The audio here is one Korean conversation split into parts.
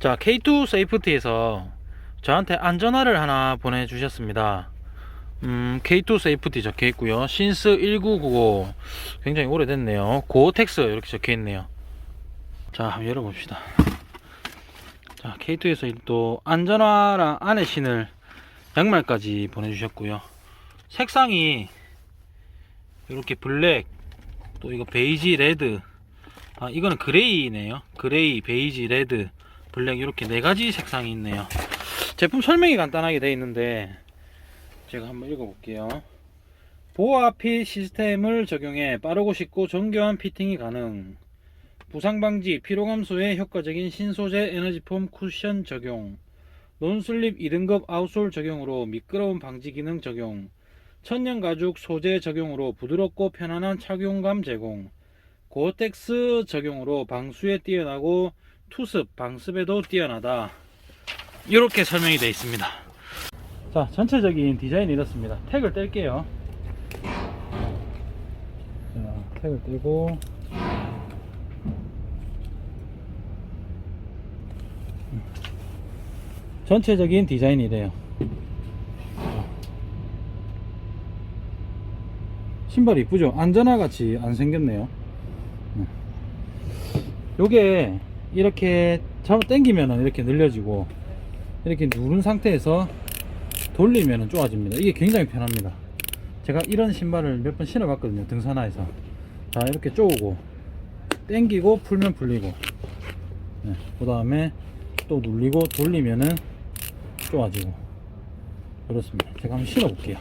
자, K2 세이프티에서 저한테 안전화를 하나 보내주셨습니다. 음, K2 세이프티 적혀 있고요. 신스 1995 굉장히 오래됐네요. 고텍스 이렇게 적혀 있네요. 자, 한번 열어봅시다. 자, K2에서 또 안전화랑 안에 신을 양말까지 보내주셨고요. 색상이 이렇게 블랙, 또 이거 베이지 레드, 아 이거는 그레이네요. 그레이, 베이지, 레드, 블랙 이렇게 네 가지 색상이 있네요. 제품 설명이 간단하게 되어 있는데 제가 한번 읽어볼게요. 보아 핏 시스템을 적용해 빠르고 쉽고 정교한 피팅이 가능. 부상 방지, 피로 감소에 효과적인 신소재 에너지폼 쿠션 적용. 논슬립 2등급 아웃솔 적용으로 미끄러움 방지 기능 적용. 천연 가죽 소재 적용으로 부드럽고 편안한 착용감 제공. 고텍스 적용으로 방수에 뛰어나고 투습, 방습에도 뛰어나다. 이렇게 설명이 되어 있습니다. 자, 전체적인 디자인이 이렇습니다. 택을 뗄게요. 자, 택을 떼고 전체적인 디자인이 이래요. 신발 이쁘죠? 안전화 같이 안 생겼네요. 음. 요게 이렇게 잡아 당기면은 이렇게 늘려지고 이렇게 누른 상태에서 돌리면은 좋아집니다. 이게 굉장히 편합니다. 제가 이런 신발을 몇 번 신어 봤거든요. 등산화에서. 자, 이렇게 쪼고 당기고 풀면 풀리고 그 다음에 또 눌리고 돌리면은 좋아지고 그렇습니다. 제가 한번 신어 볼게요.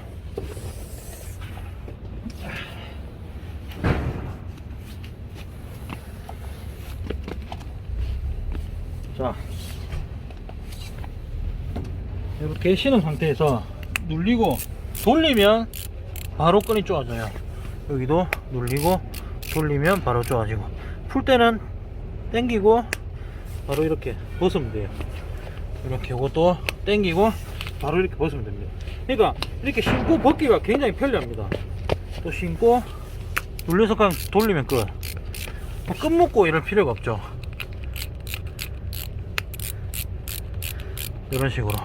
자 이렇게 신은 상태에서 눌리고 돌리면 바로 끈이 좋아져요 여기도 눌리고 돌리면 바로 좋아지고 풀 때는 당기고 바로 이렇게 벗으면 돼요 이렇게 이것도 당기고 바로 이렇게 벗으면 됩니다 그러니까 이렇게 신고 벗기가 굉장히 편리합니다 또 신고 눌려서 그냥 돌리면 끝. 뭐끝 묶고 이럴 필요가 없죠. 이런 식으로.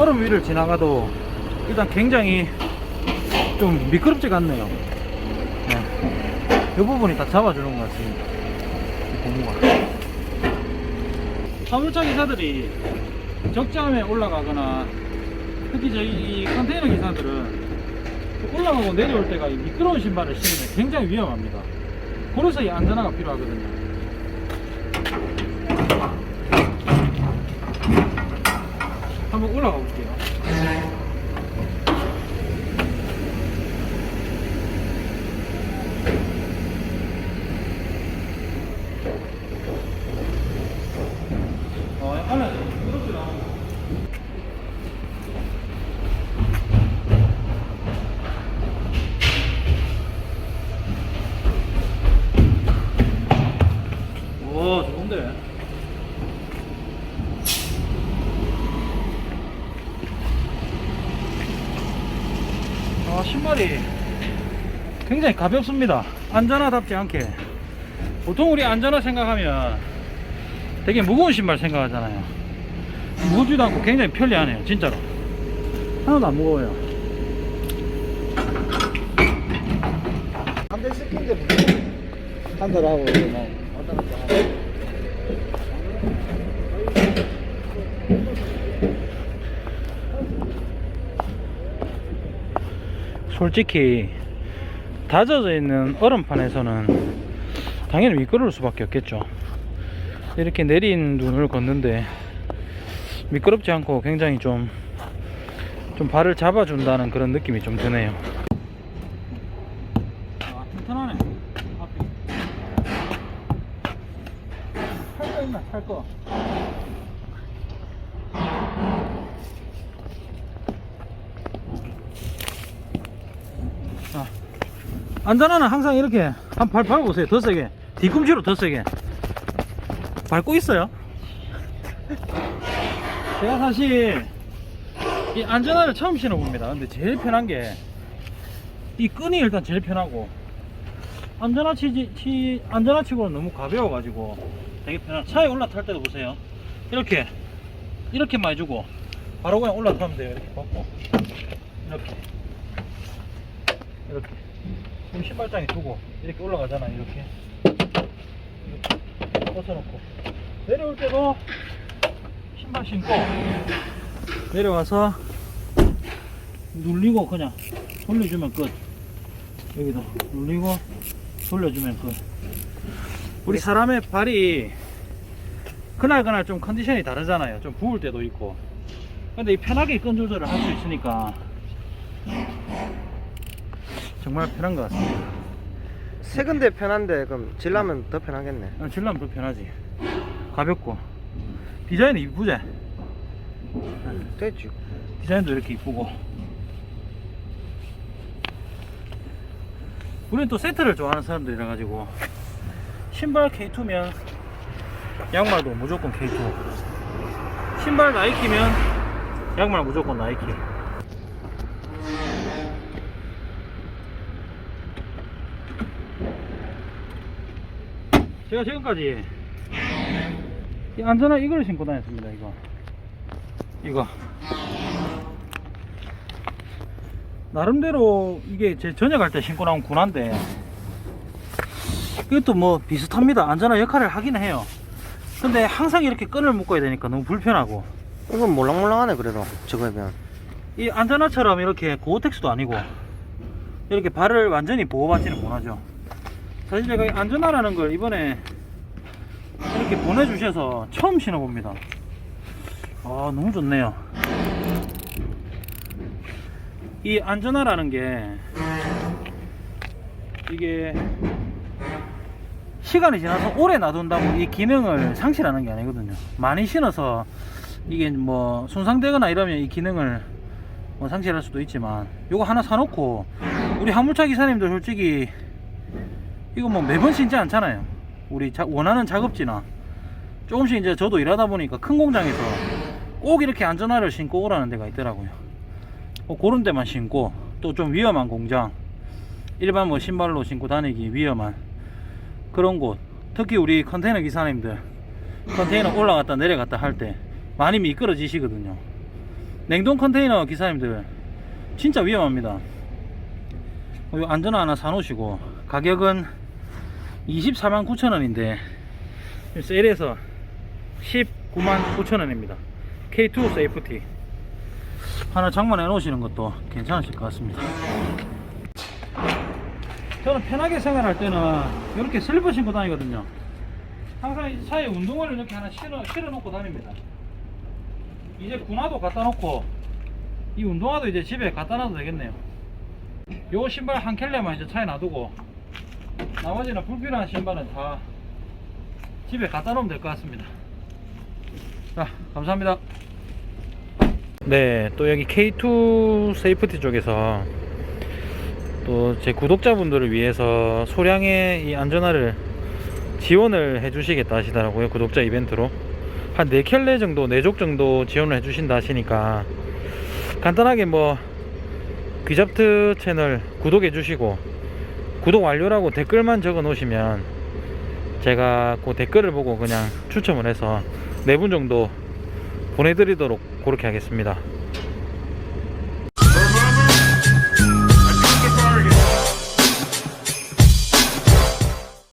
얼음 위를 지나가도 일단 굉장히 좀 미끄럽지가 않네요. 네. 이 부분이 다 잡아주는 것 같습니다. 이 고무가. 화물차 기사들이 적장에 올라가거나 특히 저희 이 컨테이너 기사들은 올라가고 내려올 때가 이 미끄러운 신발을 신으면 굉장히 위험합니다. 그래서 이 안전화가 필요하거든요. 한번 올라가 볼게요. 어, 안에 미끄럽지 않아. 오, 좋은데. 아, 신발이 굉장히 가볍습니다. 안전하답지 않게. 보통 우리 안전하 생각하면 되게 무거운 신발 생각하잖아요. 무겁지도 않고 굉장히 편리하네요, 진짜로. 하나도 안 무거워요. 한 대 시킨 데 한달 하고 뭐 왔다 갔다 하고 솔직히 다져져 있는 얼음판에서는 당연히 미끄러울 수밖에 없겠죠. 이렇게 내린 눈을 걷는데 미끄럽지 않고 굉장히 좀, 좀 발을 잡아준다는 그런 느낌이 좀 드네요. 아, 튼튼하네. 앞이. 살거 있나, 살 거. 자, 안전화는 항상 이렇게 한발 밟아보세요. 더 세게. 뒤꿈치로 더 세게. 밟고 있어요. 제가 사실 이 안전화를 처음 신어봅니다. 근데 제일 편한 게 이 끈이 일단 제일 편하고 안전화 치지 치 안전화 치고는 너무 가벼워 가지고 되게 편한 차에 올라탈 때도 보세요. 이렇게 이렇게만 해주고 바로 그냥 올라타면 돼요. 이렇게 벗고. 이렇게 이렇게. 그럼 신발장에 두고 이렇게 올라가잖아요 이렇게. 이렇게 벗어놓고. 내려올 때도 신발 신고 내려와서 눌리고 그냥 돌려주면 끝. 여기도 눌리고 돌려주면 끝. 우리 사람의 발이 그날 그날 좀 컨디션이 다르잖아요. 좀 부을 때도 있고. 근데 이 편하게 끈 조절을 할 수 있으니까 정말 편한 것 같습니다. 새 근데 편한데 그럼 질라면 더 편하겠네. 어, 질라면 더 편하지. 가볍고. 디자인이 이쁘지? 됐지. 디자인도 이렇게 이쁘고. 우리는 또 세트를 좋아하는 사람들이라 가지고. 신발 K2면 양말도 무조건 K2. 신발 나이키면 양말 무조건 나이키 제가 지금까지 이 안전화 이걸 신고 다녔습니다 이거. 이거. 나름대로 이게 제 저녁할 때 신고 나온 군화인데 이것도 뭐 비슷합니다. 안전화 역할을 하긴 해요. 근데 항상 이렇게 끈을 묶어야 되니까 너무 불편하고. 이건 몰랑몰랑하네 그래도 저거에 비하면. 이 안전화처럼 이렇게 고어텍스도 아니고 이렇게 발을 완전히 보호받지는 못하죠 사실 제가 이 안전화라는 걸 이번에 이렇게 보내주셔서 처음 신어봅니다. 아 너무 좋네요. 이 안전화라는 게 이게 시간이 지나서 오래 놔둔다고 이 기능을 상실하는 게 아니거든요. 많이 신어서 이게 뭐 손상되거나 이러면 이 기능을 뭐 상실할 수도 있지만 요거 하나 사놓고 우리 화물차 기사님들 솔직히 이거 뭐 매번 신지 않잖아요. 우리 자- 원하는 작업지나 조금씩 이제 저도 일하다 보니까 큰 공장에서 꼭 이렇게 안전화를 신고 오라는 데가 있더라고요. 뭐 그런 데만 신고 또 좀 위험한 공장 일반 뭐 신발로 신고 다니기 위험한 그런 곳. 특히 우리 컨테이너 기사님들 컨테이너 올라갔다 내려갔다 할 때 많이 미끄러지시거든요. 냉동 컨테이너 기사님들 진짜 위험합니다. 어, 요 안전화 하나 사놓으시고 가격은 24만 9천원인데 세일해서 19만 9천원입니다. K2 세이프티. 하나 장만해 놓으시는 것도 괜찮으실 것 같습니다. 저는 편하게 생활할 때는 이렇게 슬리퍼 신고 다니거든요. 항상 이 차에 운동화를 이렇게 하나 실어, 실어 놓고 다닙니다. 이제 군화도 갖다 놓고 이 운동화도 이제 집에 갖다 놔도 되겠네요. 요 신발 한 켤레만 이제 차에 놔두고 나머지는 불필요한 신발은 다 집에 갖다 놓으면 될 것 같습니다. 자 감사합니다. 네또 여기 K2 세이프티 쪽에서 또 제 구독자분들을 위해서 소량의 이 안전화를 지원을 해주시겠다 하시더라고요 구독자 이벤트로. 한 4켤레 정도 4족 정도 지원을 해주신다 하시니까 간단하게 뭐 귀잡트 채널 구독해 주시고 구독 완료라고 댓글만 적어 놓으시면 제가 그 댓글을 보고 그냥 추첨을 해서 4분 정도 보내드리도록 그렇게 하겠습니다